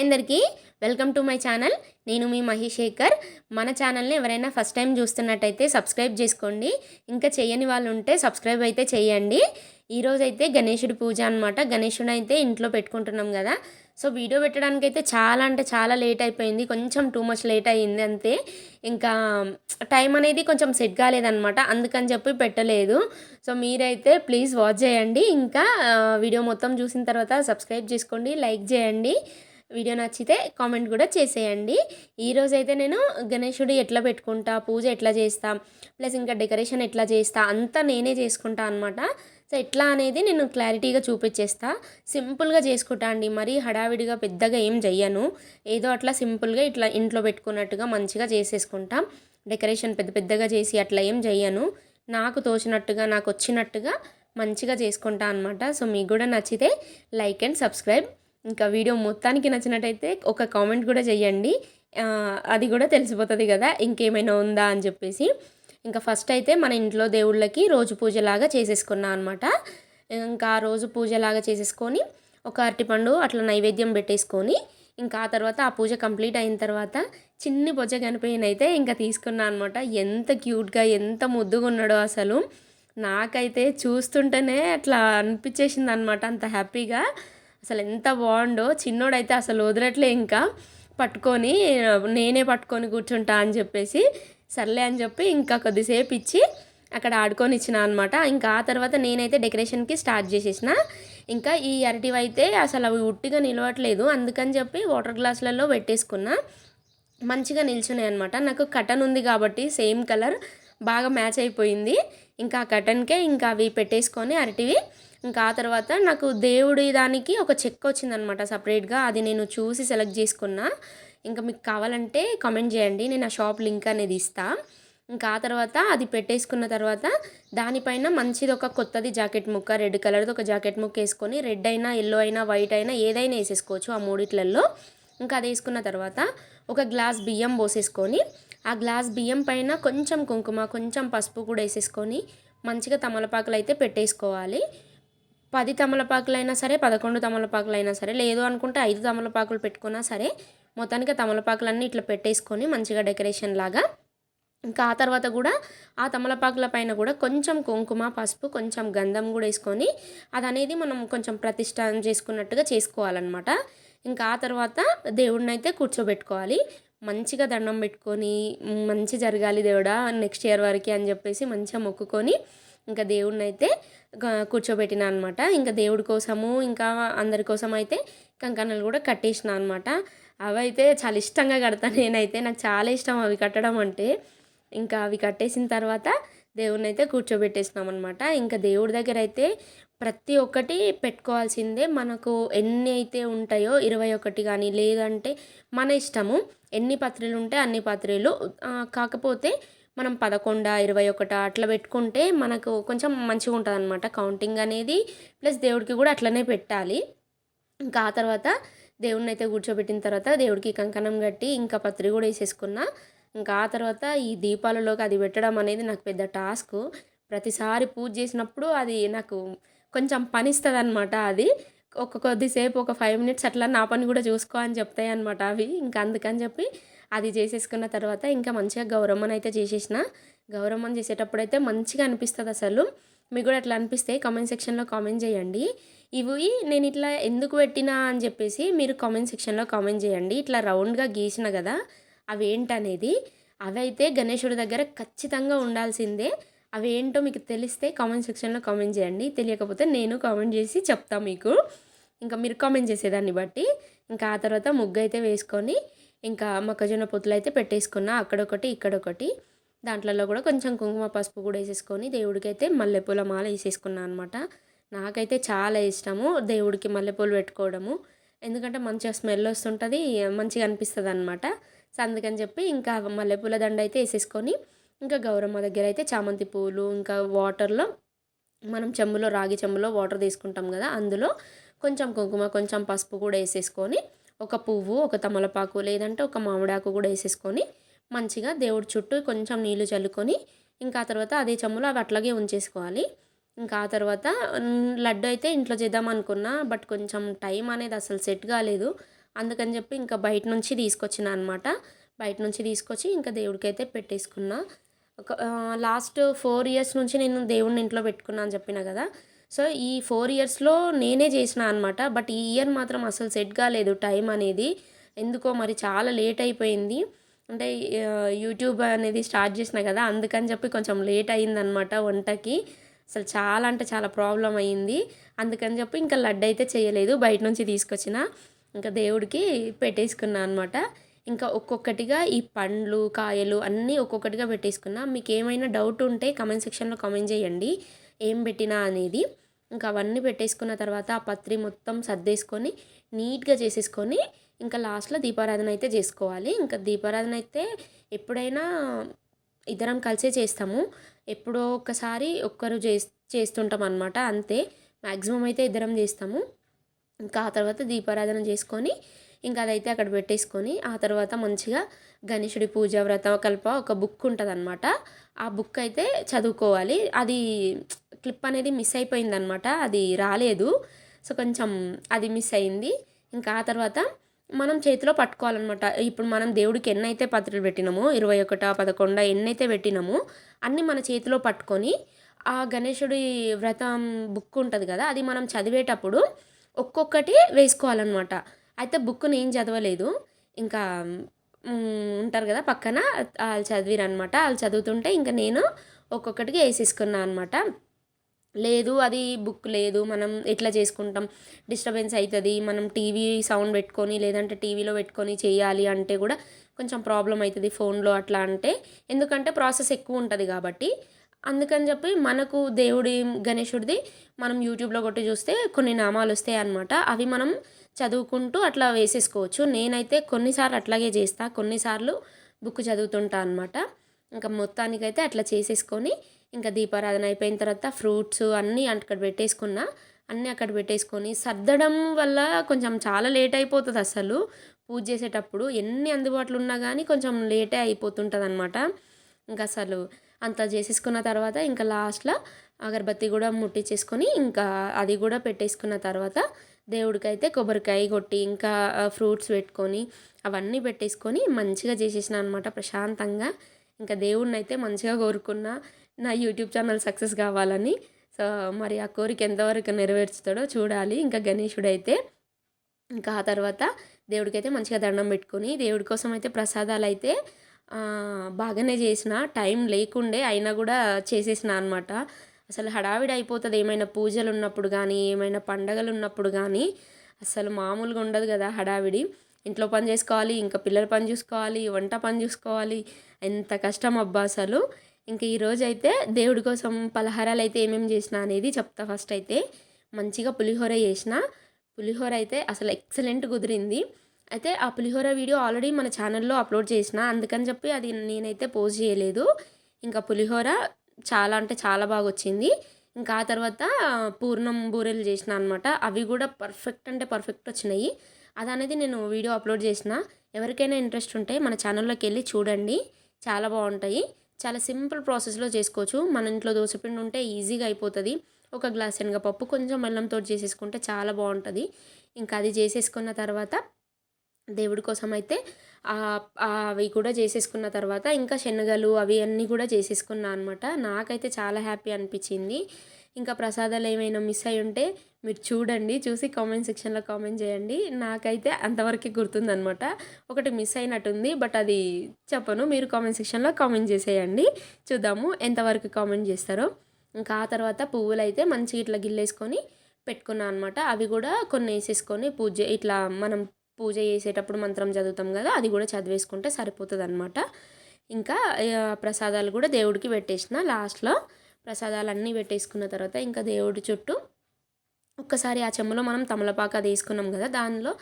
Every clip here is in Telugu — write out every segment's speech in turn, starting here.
అందరికీ వెల్కమ్ టు మై ఛానల్. నేను మీ మహిశేఖర్ మన ఛానల్ని ఎవరైనా ఫస్ట్ టైం చూస్తున్నట్టయితే సబ్స్క్రైబ్ చేసుకోండి. ఇంకా చేయని వాళ్ళు ఉంటే సబ్స్క్రైబ్ అయితే చేయండి. ఈరోజైతే గణేషుడి గణేశుడి పూజ అనమాట గణేశుడు అయితే ఇంట్లో పెట్టుకుంటున్నాం కదా. సో వీడియో పెట్టడానికి అయితే చాలా అంటే చాలా లేట్ అయిపోయింది. కొంచెం టూ మచ్ లేట్ అయ్యింది అంతే. ఇంకా టైం అనేది కొంచెం సెట్ కాలేదనమాట అందుకని చెప్పి పెట్టలేదు. సో మీరైతే ప్లీజ్ వాచ్ చేయండి. ఇంకా వీడియో మొత్తం చూసిన తర్వాత సబ్స్క్రైబ్ చేసుకోండి. లైక్ చేయండి. వీడియో నచ్చితే కామెంట్ కూడా చేసేయండి. ఈరోజు అయితే నేను గణేశుడు ఎట్లా పెట్టుకుంటా పూజ ఎట్లా చేస్తా ప్లస్ ఇంకా డెకరేషన్ ఎట్లా చేస్తా అంతా నేనే చేసుకుంటా అనమాట సో ఎట్లా అనేది నేను క్లారిటీగా చూపించేస్తా సింపుల్గా చేసుకుంటా అండి. మరీ హడావిడిగా పెద్దగా ఏం చెయ్యను. ఏదో అట్లా సింపుల్గా ఇట్లా ఇంట్లో పెట్టుకున్నట్టుగా మంచిగా చేసేసుకుంటా. డెకరేషన్ పెద్ద పెద్దగా చేసి అట్లా ఏం చెయ్యను. నాకు తోచినట్టుగా నాకు వచ్చినట్టుగా మంచిగా చేసుకుంటా అనమాట సో మీకు కూడా నచ్చితే లైక్ అండ్ సబ్స్క్రైబ్. ఇంకా వీడియో మొత్తానికి నచ్చినట్టయితే ఒక కామెంట్ కూడా చేయండి అది కూడా తెలిసిపోతుంది కదా ఇంకేమైనా ఉందా అని చెప్పేసి. ఇంకా ఫస్ట్ అయితే మన ఇంట్లో దేవుళ్ళకి రోజు పూజలాగా చేసేసుకున్నా అనమాట ఇంకా ఆ రోజు పూజలాగా చేసేసుకొని ఒక అరటిపండు అట్లా నైవేద్యం పెట్టేసుకొని ఇంకా ఆ తర్వాత ఆ పూజ కంప్లీట్ అయిన తర్వాత చిన్ని బొజ్జ కనిపోయినైతే ఇంకా తీసుకున్నా అనమాట ఎంత క్యూట్గా ఎంత ముద్దుగా ఉన్నాడో అసలు. నాకైతే చూస్తుంటేనే అట్లా అనిపించేసింది అనమాట అంత హ్యాపీగా. అసలు ఎంత బాగుండో చిన్నోడైతే అసలు వదలట్లే ఇంకా. పట్టుకొని నేనే పట్టుకొని కూర్చుంటా అని చెప్పేసి సర్లే అని చెప్పి ఇంకా కొద్దిసేపు ఇచ్చి అక్కడ ఆడుకొని ఇచ్చిన అనమాట ఇంకా ఆ తర్వాత నేనైతే డెకరేషన్కి స్టార్ట్ చేసేసిన. ఇంకా ఈ అరటివి అయితే అసలు అవి ఉట్టిగా నిలవట్లేదు. అందుకని చెప్పి వాటర్ గ్లాసులలో పెట్టేసుకున్నా. మంచిగా నిల్చున్నాయి అనమాట నాకు కటన్ ఉంది కాబట్టి సేమ్ కలర్ బాగా మ్యాచ్ అయిపోయింది. ఇంకా ఆ కటన్కే ఇంకా అవి పెట్టేసుకొని అరటివి ఇంకా ఆ తర్వాత నాకు దేవుడి దానికి ఒక చెక్ వచ్చిందనమాట సపరేట్గా. అది నేను చూసి సెలెక్ట్ చేసుకున్నా. ఇంకా మీకు కావాలంటే కామెంట్ చేయండి. నేను ఆ షాప్ లింక్ అనేది ఇస్తా. ఇంకా ఆ తర్వాత అది పెట్టేసుకున్న తర్వాత దానిపైన మంచిది ఒక కొత్తది జాకెట్ ముక్క రెడ్ కలర్ది ఒక జాకెట్ ముక్క వేసుకొని రెడ్ అయినా ఎల్లో అయినా వైట్ అయినా ఏదైనా వేసేసుకోవచ్చు ఆ మూడిట్లలో ఇంకా అది వేసుకున్న తర్వాత ఒక గ్లాస్ బియ్యం పోసేసుకొని ఆ గ్లాస్ బియ్యం పైన కొంచెం కుంకుమ కొంచెం పసుపు కూడా వేసేసుకొని మంచిగా తమలపాకులు అయితే పెట్టేసుకోవాలి. పది తమలపాకులైనా సరే పదకొండు తమలపాకులైనా సరే లేదు అనుకుంటే ఐదు తమలపాకులు పెట్టుకున్నా సరే మొత్తానికి తమలపాకులన్నీ ఇట్లా పెట్టేసుకొని మంచిగా డెకరేషన్ లాగా. ఇంకా ఆ తర్వాత కూడా ఆ తమలపాకుల పైన కూడా కొంచెం కుంకుమ పసుపు కొంచెం గంధం కూడా వేసుకొని అది అనేది మనం కొంచెం ప్రతిష్టానం చేసుకున్నట్టుగా చేసుకోవాలన్నమాట. ఇంకా ఆ తర్వాత దేవుడిని అయితే కూర్చోబెట్టుకోవాలి. మంచిగా దండం పెట్టుకొని మంచి జరగాలి దేవుడా నెక్స్ట్ ఇయర్ వరకు అని చెప్పేసి మంచిగా మొక్కుకొని ఇంకా దేవుడిని అయితే కూర్చోబెట్టిన అనమాట ఇంకా దేవుడి కోసము ఇంకా అందరి కోసం అయితే కంకణాలు కూడా కట్టేసిన అనమాట అవైతే చాలా ఇష్టంగా కడతాను. నేనైతే నాకు చాలా ఇష్టం అవి కట్టడం అంటే. ఇంకా అవి కట్టేసిన తర్వాత దేవుడిని అయితే కూర్చోబెట్టేసినాం అనమాట ఇంకా దేవుడి దగ్గర అయితే ప్రతి ఒక్కటి పెట్టుకోవాల్సిందే. మనకు ఎన్ని అయితే ఉంటాయో ఇరవై ఒకటి కానీ లేదంటే మన ఇష్టము ఎన్ని పత్రిలు ఉంటే అన్ని పత్రిలు. కాకపోతే మనం పదకొండ ఇరవై ఒకట అట్లా పెట్టుకుంటే మనకు కొంచెం మంచిగా ఉంటుంది అనమాట కౌంటింగ్ అనేది ప్లస్ దేవుడికి కూడా అట్లనే పెట్టాలి. ఇంకా ఆ తర్వాత దేవుడిని అయితే కూర్చోబెట్టిన తర్వాత దేవుడికి కంకణం కట్టి ఇంకా పత్రి కూడా వేసేసుకున్నా. ఇంకా ఆ తర్వాత ఈ దీపాలలోకి అది పెట్టడం అనేది నాకు పెద్ద టాస్క్. ప్రతిసారి పూజ చేసినప్పుడు అది నాకు కొంచెం పనిస్తుంది అనమాట అది. ఒక కొద్దిసేపు ఒక ఫైవ్ మినిట్స్ అట్లా నా పని కూడా చూసుకో అని చెప్తాయి అనమాట అవి. ఇంకా అందుకని చెప్పి అది చేసేసుకున్న తర్వాత ఇంకా మంచిగా గౌరమ్మను అయితే చేసేసిన. గౌరమ్మను చేసేటప్పుడు అయితే మంచిగా అనిపిస్తుంది అసలు. మీకు కూడా అట్లా అనిపిస్తే కామెంట్ సెక్షన్లో కామెంట్ చేయండి. ఇవి నేను ఇట్లా ఎందుకు పెట్టినా అని చెప్పేసి మీరు కామెంట్ సెక్షన్లో కామెంట్ చేయండి. ఇట్లా రౌండ్గా గీసిన కదా అవి ఏంటనేది. అవి అయితే గణేశుడి దగ్గర ఖచ్చితంగా ఉండాల్సిందే. అవి ఏంటో మీకు తెలిస్తే కామెంట్ సెక్షన్లో కామెంట్ చేయండి. తెలియకపోతే నేను కామెంట్ చేసి చెప్తా మీకు. ఇంకా మీరు కామెంట్ చేసేదాన్ని బట్టి. ఇంకా ఆ తర్వాత ముగ్గు అయితే వేసుకొని ఇంకా మొక్కజొన్న పొత్తులు అయితే పెట్టేసుకున్నా. అక్కడొకటి ఇక్కడొకటి. దాంట్లలో కూడా కొంచెం కుంకుమ పసుపు కూడా వేసేసుకొని దేవుడికి అయితే మల్లెపూల మాల వేసేసుకున్నాను అనమాట నాకైతే చాలా ఇష్టము దేవుడికి మల్లెపూలు పెట్టుకోవడము. ఎందుకంటే మంచిగా స్మెల్ వస్తుంటుంది మంచిగా అనిపిస్తుంది అనమాట సో అందుకని చెప్పి ఇంకా మల్లెపూల దండ అయితే వేసేసుకొని ఇంకా గౌరమ్మ దగ్గర అయితే చామంతి పూలు ఇంకా వాటర్లో మనం చెంబులో రాగి చెంబులో వాటర్ తీసుకుంటాం కదా అందులో కొంచెం కుంకుమ కొంచెం పసుపు కూడా వేసేసుకొని ఒక పువ్వు ఒక తమలపాకు లేదంటే ఒక మామిడాకు కూడా వేసేసుకొని మంచిగా దేవుడి చుట్టూ కొంచెం నీళ్ళు చల్లుకొని ఇంకా ఆ తర్వాత అదే చెమ్ములో అవి అట్లాగే ఉంచేసుకోవాలి. ఇంకా ఆ తర్వాత లడ్డు అయితే ఇంట్లో చేద్దాం అనుకున్నా బట్ కొంచెం టైం అనేది అసలు సెట్ కాలేదు. అందుకని చెప్పి ఇంకా బయట నుంచి తీసుకొచ్చిన అనమాట బయట నుంచి తీసుకొచ్చి ఇంకా దేవుడికైతే పెట్టేసుకున్నా. ఒక లాస్ట్ ఫోర్ ఇయర్స్ నుంచి నేను దేవుడిని ఇంట్లో పెట్టుకున్నా అని చెప్పిన కదా సో ఈ ఫోర్ ఇయర్స్లో నేనే చేసిన అనమాట బట్ ఈ ఇయర్ మాత్రం అసలు సెట్ కాలేదు టైం అనేది. ఎందుకో మరి చాలా లేట్ అయిపోయింది. అంటే యూట్యూబ్ అనేది స్టార్ట్ చేసిన కదా అందుకని చెప్పి కొంచెం లేట్ అయిందనమాట వంటకి. అసలు చాలా అంటే చాలా ప్రాబ్లం అయ్యింది అందుకని చెప్పి ఇంకా లడ్డు అయితే చేయలేదు. బయట నుంచి తీసుకొచ్చిన. ఇంకా దేవుడికి పెట్టేసుకున్నా అనమాట ఇంకా ఒక్కొక్కటిగా ఈ పండ్లు కాయలు అన్నీ ఒక్కొక్కటిగా పెట్టేసుకున్నా. మీకు ఏమైనా డౌట్ ఉంటే కమెంట్ సెక్షన్లో కామెంట్ చేయండి. ఏం పెట్టినా అనేది. ఇంకా అవన్నీ పెట్టేసుకున్న తర్వాత ఆ పత్రి మొత్తం సర్దేసుకొని నీట్గా చేసేసుకొని ఇంకా లాస్ట్లో దీపారాధన అయితే చేసుకోవాలి. ఇంకా దీపారాధన అయితే ఎప్పుడైనా ఇద్దరం కలిసే చేస్తాము. ఎప్పుడో ఒకసారి ఒక్కరు చే చేస్తుంటాం అనమాట అంతే. మ్యాక్సిమం అయితే ఇద్దరం చేస్తాము. ఇంకా ఆ తర్వాత దీపారాధన చేసుకొని ఇంకా అదైతే అక్కడ పెట్టేసుకొని ఆ తర్వాత మంచిగా గణేషుడి పూజ వ్రతం కల్ప ఒక బుక్ ఉంటుంది అనమాట ఆ బుక్ అయితే చదువుకోవాలి. అది క్లిప్ అనేది మిస్ అయిపోయిందనమాట అది రాలేదు. సో కొంచెం అది మిస్ అయింది. ఇంకా ఆ తర్వాత మనం చేతిలో పట్టుకోవాలన్నమాట. ఇప్పుడు మనం దేవుడికి ఎన్నైతే పత్రికలు పెట్టినామో ఇరవై ఒకట పదకొండ ఎన్నైతే పెట్టినామో అన్నీ మన చేతిలో పట్టుకొని ఆ గణేశుడి వ్రతం బుక్ ఉంటుంది కదా అది మనం చదివేటప్పుడు ఒక్కొక్కటి వేసుకోవాలన్నమాట. అయితే బుక్ నేను చదవలేదు. ఇంకా ఉంటారు కదా పక్కన వాళ్ళు చదివిరనమాట వాళ్ళు చదువుతుంటే ఇంకా నేను ఒక్కొక్కటికి వేసేసుకున్నాను అనమాట లేదు అది బుక్ లేదు మనం ఎట్లా చేసుకుంటాం? డిస్టర్బెన్స్ అవుతుంది మనం టీవీ సౌండ్ పెట్టుకొని లేదంటే టీవీలో పెట్టుకొని చేయాలి అంటే కూడా కొంచెం ప్రాబ్లం అవుతుంది ఫోన్లో అట్లా అంటే. ఎందుకంటే ప్రాసెస్ ఎక్కువ ఉంటుంది కాబట్టి. అందుకని చెప్పి మనకు దేవుడి గణేశుడిది మనం యూట్యూబ్లో కొట్టి చూస్తే కొన్ని నామాలు వస్తాయి అనమాట అవి మనం చదువుకుంటూ అట్లా వేసేసుకోవచ్చు. నేనైతే కొన్నిసార్లు అట్లాగే చేస్తా. కొన్నిసార్లు బుక్ చదువుతుంటా అనమాట ఇంకా మొత్తానికైతే అట్లా చేసేసుకొని ఇంకా దీపారాధన అయిపోయిన తర్వాత ఫ్రూట్స్ అన్నీ అక్కడ పెట్టేసుకున్నా. అన్నీ అక్కడ పెట్టేసుకొని సర్దడం వల్ల కొంచెం చాలా లేట్ అయిపోతుంది అసలు. పూజ చేసేటప్పుడు ఎన్ని అందుబాటులో ఉన్నా కానీ కొంచెం లేటే అయిపోతుంటుంది అనమాట ఇంకా అసలు అంతా చేసేసుకున్న తర్వాత ఇంకా లాస్ట్లో అగరబత్తి కూడా ముట్టించేసుకొని ఇంకా అది కూడా పెట్టేసుకున్న తర్వాత దేవుడికైతే కొబ్బరికాయ కొట్టి ఇంకా ఫ్రూట్స్ పెట్టుకొని అవన్నీ పెట్టేసుకొని మంచిగా చేసేసిన అనమాట ప్రశాంతంగా. ఇంకా దేవుడిని అయితే మంచిగా కోరుకున్నా నా యూట్యూబ్ ఛానల్ సక్సెస్ కావాలని. సో మరి ఆ కోరిక ఎంతవరకు నెరవేర్చుతాడో చూడాలి. ఇంకా గణేషుడు అయితే ఇంకా ఆ తర్వాత దేవుడికైతే మంచిగా దండం పెట్టుకొని దేవుడి కోసం అయితే ప్రసాదాలు అయితే బాగానే చేసిన. టైం లేకుండే అయినా కూడా చేసేసిన అనమాట అసలు హడావిడి అయిపోతుంది. ఏమైనా పూజలు ఉన్నప్పుడు కానీ ఏమైనా పండగలు ఉన్నప్పుడు కానీ అసలు మామూలుగా ఉండదు కదా హడావిడి. ఇంట్లో పని చేసుకోవాలి ఇంకా పిల్లల పని చూసుకోవాలి వంట పని చూసుకోవాలి. ఎంత కష్టం అబ్బా అసలు. ఇంక ఈరోజు అయితే దేవుడి కోసం పలహారాలు అయితే ఏమేమి చేసిన అనేది చెప్తా ఫస్ట్ అయితే. మంచిగా పులిహోర చేసిన. పులిహోర అయితే అసలు ఎక్సలెంట్ కుదిరింది. అయితే ఆ పులిహోర వీడియో ఆల్రెడీ మన ఛానల్లో అప్లోడ్ చేసిన. అందుకని చెప్పి అది నేనైతే పోస్ట్ చేయలేదు. ఇంకా పులిహోర చాలా అంటే చాలా బాగా వచ్చింది ఇంకా ఆ తర్వాత పూర్ణం బూరెలు చేసిన అనమాట అవి కూడా పర్ఫెక్ట్ అంటే పర్ఫెక్ట్ వచ్చినాయి. అది అనేది నేను వీడియో అప్లోడ్ చేసిన. ఎవరికైనా ఇంట్రెస్ట్ ఉంటే మన ఛానల్లోకి వెళ్ళి చూడండి. చాలా బాగుంటాయి. చాలా సింపుల్ ప్రాసెస్లో చేసుకోవచ్చు. మన ఇంట్లో దోశపిండి ఉంటే ఈజీగా అయిపోతుంది. ఒక గ్లాస్ శనగపప్పు కొంచెం బెల్లంతో చేసేసుకుంటే చాలా బాగుంటుంది. ఇంకా అది చేసేసుకున్న తర్వాత దేవుడి కోసం అయితే అవి కూడా చేసేసుకున్న తర్వాత ఇంకా శనగలు అవి అన్నీ కూడా చేసేసుకున్నా అనమాట నాకైతే చాలా హ్యాపీ అనిపించింది. ఇంకా ప్రసాదాలు ఏమైనా మిస్ అయి ఉంటే మీరు చూడండి చూసి కామెంట్ సెక్షన్లో కామెంట్ చేయండి. నాకైతే అంతవరకే గుర్తుందనమాట ఒకటి మిస్ అయినట్టుంది బట్ అది చెప్పను. మీరు కామెంట్ సెక్షన్లో కామెంట్ చేసేయండి. చూద్దాము ఎంతవరకు కామెంట్ చేస్తారో. ఇంకా ఆ తర్వాత పువ్వులు అయితే మంచిగా ఇట్లా గిల్లేసుకొని పెట్టుకున్నాను అనమాట అవి కూడా కొన్ని వేసేసుకొని పూజ ఇట్లా మనం పూజ చేసేటప్పుడు మంత్రం చదువుతాం కదా అది కూడా చదివేసుకుంటే సరిపోతుంది అనమాట ఇంకా ప్రసాదాలు కూడా దేవుడికి పెట్టేసిన లాస్ట్లో. ప్రసాదాలు అన్నీ పెట్టేసుకున్న తర్వాత ఇంకా దేవుడి చుట్టూ ఒక్కసారి ఆ చెమ్మలో మనం తమలపాకు అది వేసుకున్నాం కదా దానిలో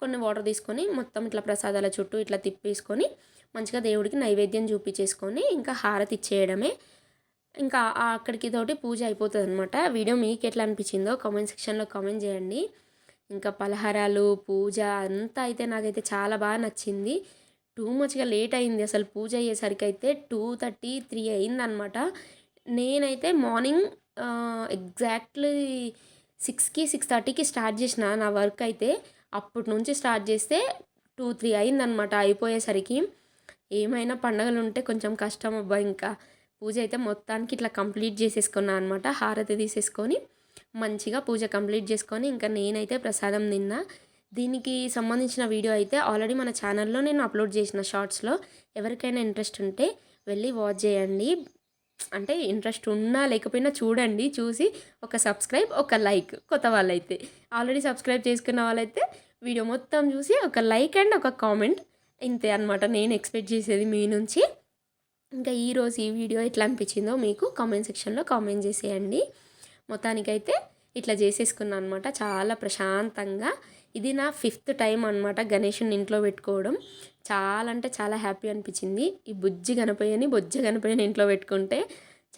కొన్ని వాటర్ తీసుకొని మొత్తం ఇట్లా ప్రసాదాల చుట్టూ ఇట్లా తిప్పేసుకొని మంచిగా దేవుడికి నైవేద్యం చూపించేసుకొని ఇంకా హారతి ఇచ్చేయడమే. ఇంకా అక్కడికి తోటి పూజ అయిపోతుంది అనమాట వీడియో మీకు ఎట్లా అనిపించిందో కామెంట్ సెక్షన్లో కామెంట్ చేయండి. ఇంకా పలహారాలు పూజ అంతా అయితే నాకైతే చాలా బాగా నచ్చింది. టూ మచ్గా లేట్ అయింది. అసలు పూజ అయ్యేసరికి అయితే టూ థర్టీ త్రీ అయిందనమాట. నేనైతే మార్నింగ్ ఎగ్జాక్ట్లీ సిక్స్కి సిక్స్ థర్టీకి స్టార్ట్ చేసిన నా వర్క్ అయితే. అప్పటి నుంచి స్టార్ట్ చేస్తే టూ త్రీ అయిందనమాట అయిపోయేసరికి. ఏమైనా పండగలు ఉంటే కొంచెం కష్టం అబ్బా ఇంకా. పూజ అయితే మొత్తానికి ఇట్లా కంప్లీట్ చేసేసుకున్నా అనమాట. హారతి తీసేసుకొని మంచిగా పూజ కంప్లీట్ చేసుకొని ఇంకా నేనైతే ప్రసాదం తిన్నా. దీనికి సంబంధించిన వీడియో అయితే ఆల్రెడీ మన ఛానల్లో నేను అప్లోడ్ చేసిన షార్ట్స్లో. ఎవరికైనా ఇంట్రెస్ట్ ఉంటే వెళ్ళి వాచ్ చేయండి. అంటే ఇంట్రెస్ట్ ఉన్నా లేకపోయినా చూడండి. చూసి ఒక సబ్స్క్రైబ్ ఒక లైక్ కొత్త వాళ్ళైతే. ఆల్రెడీ సబ్స్క్రైబ్ చేసుకున్న వాళ్ళైతే వీడియో మొత్తం చూసి ఒక లైక్ అండ్ ఒక కామెంట్. ఇంతే అనమాట నేను ఎక్స్పెక్ట్ చేసేది మీ నుంచి. ఇంకా ఈరోజు ఈ వీడియో ఎట్లా అనిపించిందో మీకు కామెంట్ సెక్షన్లో కామెంట్ చేసేయండి. మొత్తానికైతే ఇట్లా చేసేసుకున్నాను అనమాట చాలా ప్రశాంతంగా. ఇది నా ఫిఫ్త్ టైం అనమాట గణేషుని ఇంట్లో పెట్టుకోవడం. చాలా అంటే చాలా హ్యాపీ అనిపించింది. ఈ బుజ్జి కనపోయని బొజ్జ కనపోయని ఇంట్లో పెట్టుకుంటే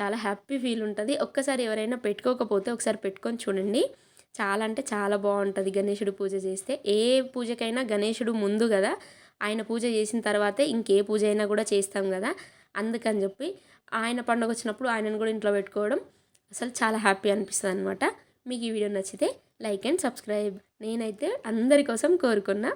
చాలా హ్యాపీ ఫీల్ ఉంటుంది. ఒక్కసారి ఎవరైనా పెట్టుకోకపోతే ఒకసారి పెట్టుకొని చూడండి. చాలా అంటే చాలా బాగుంటుంది గణేషుడు పూజ చేస్తే. ఏ పూజకైనా గణేషుడు ముందు కదా. ఆయన పూజ చేసిన తర్వాతే ఇంకే పూజ అయినా కూడా చేస్తాం కదా. అందుకని చెప్పి ఆయన పండుగ వచ్చినప్పుడు ఆయనను కూడా ఇంట్లో పెట్టుకోవడం. అసలు చాలా హ్యాపీ అనిపిస్తుంది అనమాట మీకు ఈ వీడియో నచ్చితే లైక్ అండ్ సబ్స్క్రైబ్. నేనైతే అందరి కోసం కోరుకున్నా.